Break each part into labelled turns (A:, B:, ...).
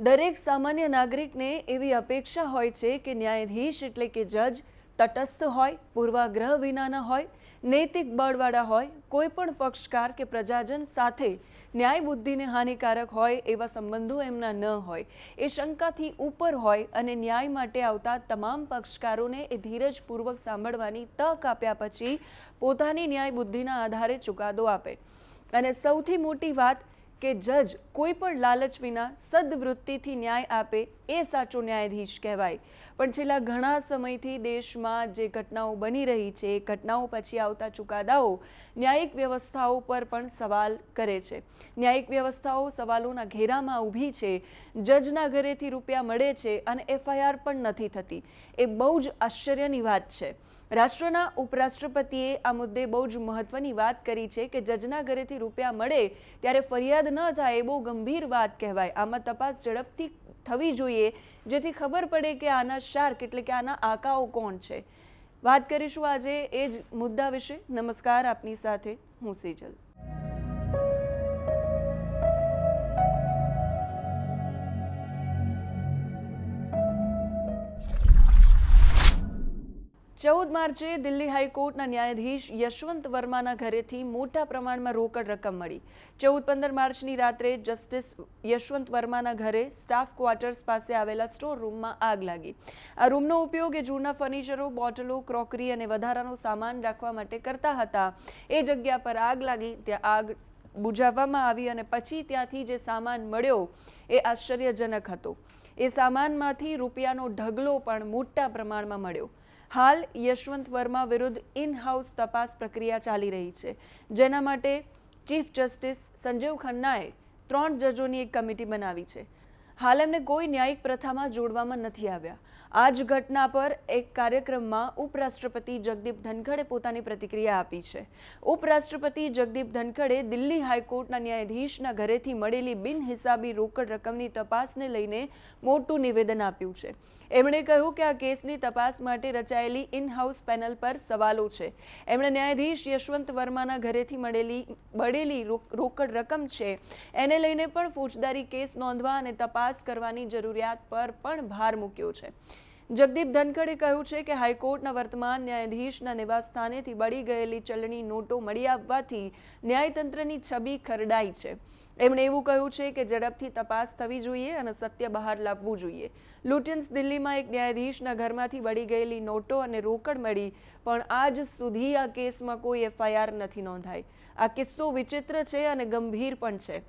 A: દરેક સામાન્ય નાગરિકને એવી અપેક્ષા હોય છે કે ન્યાયાધીશ એટલે કે જજ તટસ્થ હોય, પૂર્વાગ્રહ વિનાના હોય, નૈતિક બળવાળા હોય, કોઈ પણ પક્ષકાર કે પ્રજાજન સાથે ન્યાય બુદ્ધિને હાનિકારક હોય એવા સંબંધો એમના ન હોય. એ શંકાથી ઉપર હોય અને ન્યાય માટે આવતા તમામ પક્ષકારોને એ ધીરજપૂર્વક સાંભળવાની તક આપ્યા પછી પોતાની ન્યાય બુદ્ધિના આધારે ચુકાદો આપે. અને સૌથી મોટી વાત કે જજ કોઈ પણ લાલચ વિના સદવૃત્તિથી ન્યાય આપે એ સાચો ન્યાયાધીશ કહેવાય. પણ છેલ્લા ઘણા સમયથી દેશમાં જે ઘટનાઓ બની રહી છે, એ ઘટનાઓ પછી આવતા ચુકાદાઓ ન્યાયિક વ્યવસ્થાઓ પર પણ સવાલ કરે છે. ન્યાયિક વ્યવસ્થાઓ સવાલોના ઘેરામાં ઊભી છે, જજના ઘરેથી રૂપિયા મળે છે અને એફઆઈઆર પણ નથી થતી. એ બહુ જ આશ્ચર્યની વાત છે. રાષ્ટ્રના ઉપરાષ્ટ્રપતિએ આ મુદ્દે બહુ જ મહત્વની વાત કરી છે કે જજના ઘરેથી રૂપિયા મળે ત્યારે ફરિયાદ ન થાય એ બહુ ગંભીર વાત કહેવાય. આમાં તપાસ ઝડપથી થવી જોઈએ, જેથી ખબર પડે કે આના શાર્ક એટલે કે આના આકાઓ કોણ છે. વાત કરીશું આજે એ જ મુદ્દા વિશે. નમસ્કાર, આપની સાથે હું સેજલ. ચૌદ માર્ચે દિલ્હી હાઈકોર્ટના ન્યાયાધીશ યશવંત વર્માના ઘરેથી મોટા પ્રમાણમાં રોકડ રકમ મળી. ચૌદ પંદર માર્ચની રાત્રે જસ્ટિસ યશવંત વર્માના ઘરે સ્ટાફ ક્વાર્ટર્સ પાસે આવેલા સ્ટોર રૂમમાં આગ લાગી. આ રૂમનો ઉપયોગ એ જૂના ફર્નિચરો, બોટલો, ક્રોકરી અને વધારાનો સામાન રાખવા માટે કરતા હતા. એ જગ્યા પર આગ લાગી, ત્યાં આગ બુઝાવવામાં આવી અને પછી ત્યાંથી જે સામાન મળ્યો એ આશ્ચર્યજનક હતો. એ સામાનમાંથી રૂપિયાનો ઢગલો પણ મોટા પ્રમાણમાં મળ્યો. હાલ યશવંત વર્મા વિરુદ્ધ ઇન હાઉસ તપાસ પ્રક્રિયા ચાલી રહી છે. જેના માટે ચીફ જસ્ટિસ સંજીવ ખન્નાએ ત્રણ જજોની એક કમિટી બનાવી છે. હાલ એમને કોઈ ન્યાયિક પ્રથામાં જોડવામાં નથી આવ્યા. આ જ ઘટના પર એક કાર્યક્રમમાં ઉપરાષ્ટ્રપતિ જગદીપ ધનખડે પોતાની પ્રતિક્રિયા આપી છે. ઉપરાષ્ટ્રપતિ જગદીપ ધનખડે દિલ્હી હાઈકોર્ટના ન્યાયાધીશના ઘરેથી મળેલી બિનહિસાબી રોકડ રકમની તપાસને લઈને મોટું નિવેદન આપ્યું છે. એમણે કહ્યું કે આ કેસની તપાસ માટે રચાયેલી ઇન હાઉસ પેનલ પર સવાલો છે. એમણે ન્યાયાધીશ યશવંત વર્માના ઘરેથી મળેલી મળેલી રોકડ રકમ છે, એને લઈને પણ ફોજદારી કેસ નોંધવા અને તપાસ કરવાની જરૂરિયાત પર પણ ભાર મૂક્યો છે. જગદીપ ધનખડે કહ્યું છે કે હાઈકોર્ટના વર્તમાન ન્યાયાધીશના નિવાસસ્થાનેથી બળી ગયેલી ચલણી નોટો મળી આવવાથી ન્યાયતંત્રની છબી ખરડાઈ છે. એમણે એવું કહ્યું છે કે ઝડપથી તપાસ થવી જોઈએ અને સત્ય બહાર લાવવું જોઈએ. લુટિયન્સ દિલ્હીમાં એક ન્યાયાધીશના ઘરમાંથી બળી ગયેલી નોટો અને રોકડ મળી, પણ આજ સુધી આ કેસમાં કોઈ એફઆઈઆર નથી નોંધાઈ. આ કિસ્સો વિચિત્ર છે અને ગંભીર પણ છે.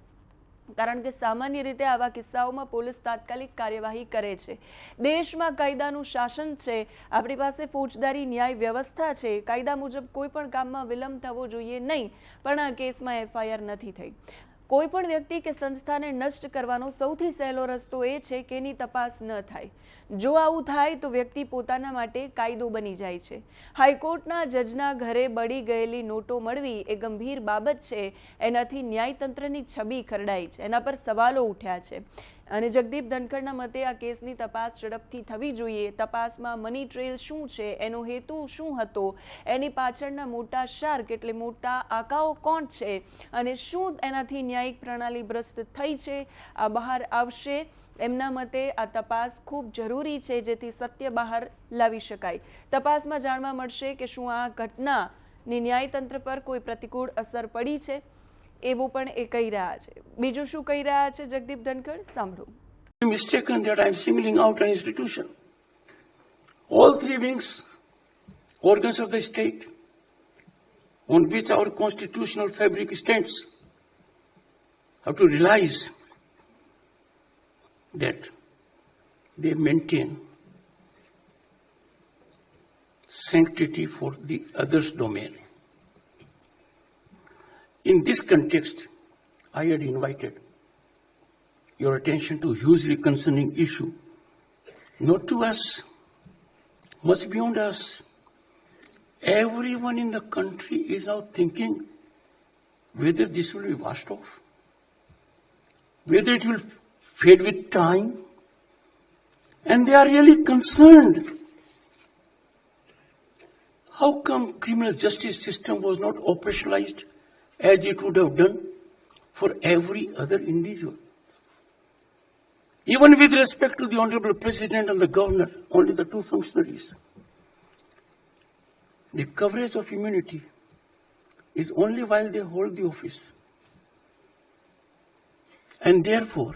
A: કારણ કે સામાન્ય રીતે આવા કિસ્સાઓમાં પોલીસ તાત્કાલિક કાર્યવાહી કરે છે. દેશમાં કાયદાનું શાસન છે, આપણી પાસે ફોજદારી ન્યાય વ્યવસ્થા છે, કાયદા મુજબ કોઈ પણ કામમાં વિલંબ થવો જોઈએ નહીં, પણ આ કેસમાં એફઆઈઆર નથી થઈ. કોઈ પણ વ્યક્તિ કે સંસ્થાને નષ્ટ કરવાનો સૌથી સહેલો રસ્તો એ છે કે એની તપાસ ન થાય. જો આવું થાય તો વ્યક્તિ પોતાના માટે કાયદો બની જાય છે. હાઈકોર્ટના જજના ઘરે બળી ગયેલી નોટો મળવી એ ગંભીર બાબત છે. એનાથી ન્યાયતંત્રની છબી ખરડાઈ છે. એના પર સવાલો ઉઠ્યા છે. અને જગદીપ ધનખડના મતે આ કેસની તપાસ ઝડપથી થવી જોઈએ. તપાસમાં મની ટ્રેલ શું છે? એનો હેતુ શું હતો? એની પાછળના મોટા શાર્ક એટલે મોટા આકાઓ કોણ છે? અને શું એનાથી ન્યાયિક પ્રણાલી ભ્રષ્ટ થઈ છે? આ બહાર આવશે. એમના મતે આ તપાસ ખૂબ જરૂરી છે જેથી સત્ય બહાર લાવી શકાય. તપાસમાં જાણવા મળશે કે શું આ ઘટનાની ન્યાયતંત્ર પર કોઈ પ્રતિકૂળ અસર પડી છે? એવું પણ એ કહી રહ્યા છે બીજું શું કહી રહ્યા છે જગદીપ ધનખડ સાંભળો
B: mistaken that I'm singling out an institution. All three wings, organs of the state, on which our constitutional fabric stands, have to realize that they maintain sanctity for the other's domain. In this context, I had invited your attention to hugely concerning issue, not to us, much beyond us. Everyone in the country is now thinking whether this will be washed off, whether it will fade with time, and they are really concerned. How come criminal justice system was not operationalized as it would have done for every other individual? Even with respect to the Honorable President and the Governor, only the two functionaries, the coverage of immunity is only while they hold the office. And therefore,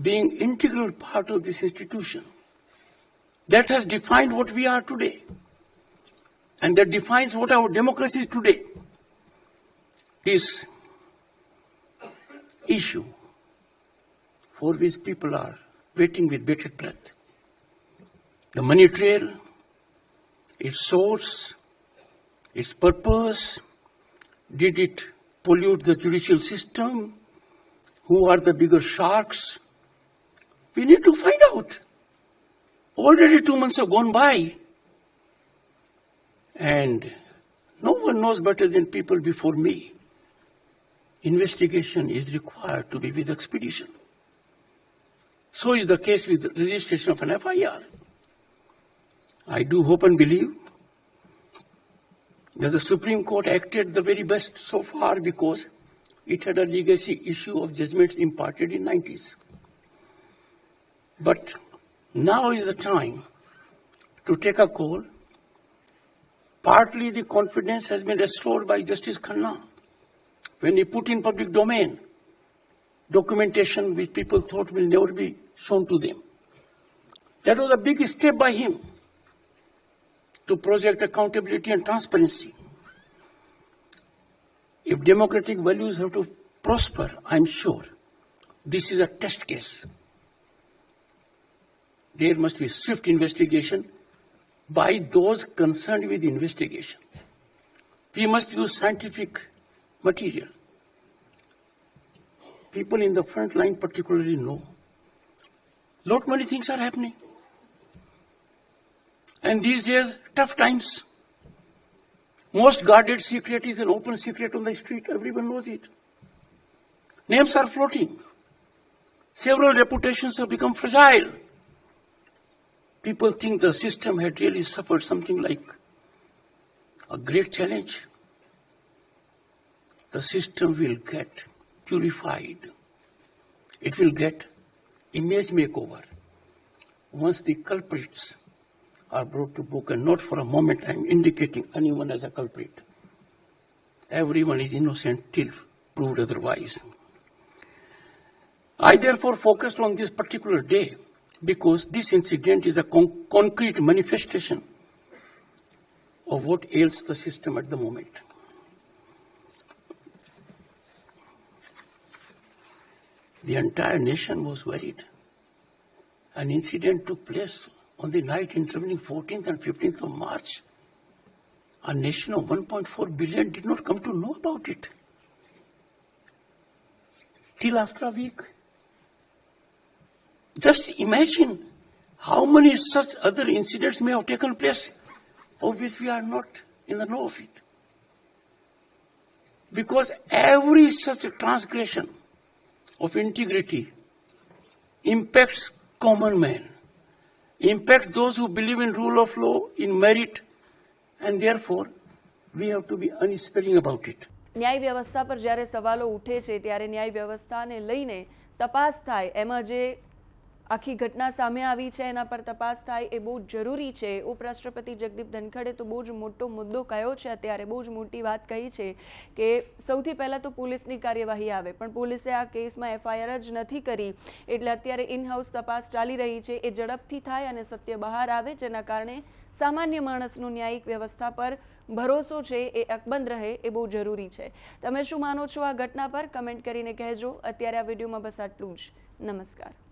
B: being integral part of this institution, that has defined what we are today. And that defines what our democracy is today. This issue for which people are waiting with bated breath. The money trail, its source, its purpose, did it pollute the judicial system? Who are the bigger sharks? We need to find out. Already two months have gone by. And no one knows better than people before me. Investigation is required to be with expedition. So is the case with registration of an FIR. I do hope and believe that the Supreme Court acted the very best so far because it had a legacy issue of judgments imparted in 90s. But now is the time to take a call. Partly the confidence has been restored by Justice Khanna when he put in public domain documentation which people thought will never be shown to them. That was a big step by him to project accountability and transparency. If democratic values have to prosper, I'm sure this is a test case. There must be swift investigation by those concerned with investigation. We must use scientific material. People in the front line particularly know. Lot many things are happening. And these days, tough times. Most guarded secret is an open secret on the street. Everyone knows it. Names are floating. Several reputations have become fragile. People think the system had really suffered something like a great challenge. The system will get purified. It will get image makeover once the culprits are brought to book, and not for a moment I'm indicating anyone as a culprit. Everyone is innocent till proved otherwise. I therefore focused on this particular day because this incident is a con- concrete manifestation of what ails the system at the moment. The entire nation was worried. An incident took place on the night intervening 14th and 15th of March. A nation of 1.4 billion did not come to know about it till after a week. Just imagine how many such other incidents may have taken place of which we are not in the know of it. Because every such transgression of integrity impacts common man, impacts those who believe in rule of law, in merit, and therefore we have to be unsparing about it.
A: ન્યાય વ્યવસ્થા પર જ્યારે સવાલો ઉઠે છે ત્યારે ન્યાય વ્યવસ્થાને લઈને તપાસ થાય એમાં જે આખી ઘટના સામે આવી છે, એના પર તપાસ થાય એ બહુ જરૂરી છે. ઉપરાષ્ટ્રપતિ જગદીપ ધનખડે તો બહુ જ મોટો મુદ્દો કયો છે, અત્યારે બહુ જ મોટી વાત કહી છે કે સૌથી પહેલાં તો પોલીસની કાર્યવાહી આવે, પણ પોલીસે આ કેસમાં એફઆઈઆર જ નથી કરી. એટલે અત્યારે ઇન હાઉસ તપાસ ચાલી રહી છે, એ ઝડપથી થાય અને સત્ય બહાર આવે, જેના કારણે સામાન્ય માણસનું ન્યાયિક વ્યવસ્થા પર ભરોસો છે, એ અકબંધ રહે, એ બહુ જરૂરી છે. તમે શું માનો છો આ ઘટના પર? કમેન્ટ કરીને કહેજો. અત્યારે આ વિડીયોમાં બસ આટલું જ. નમસ્કાર.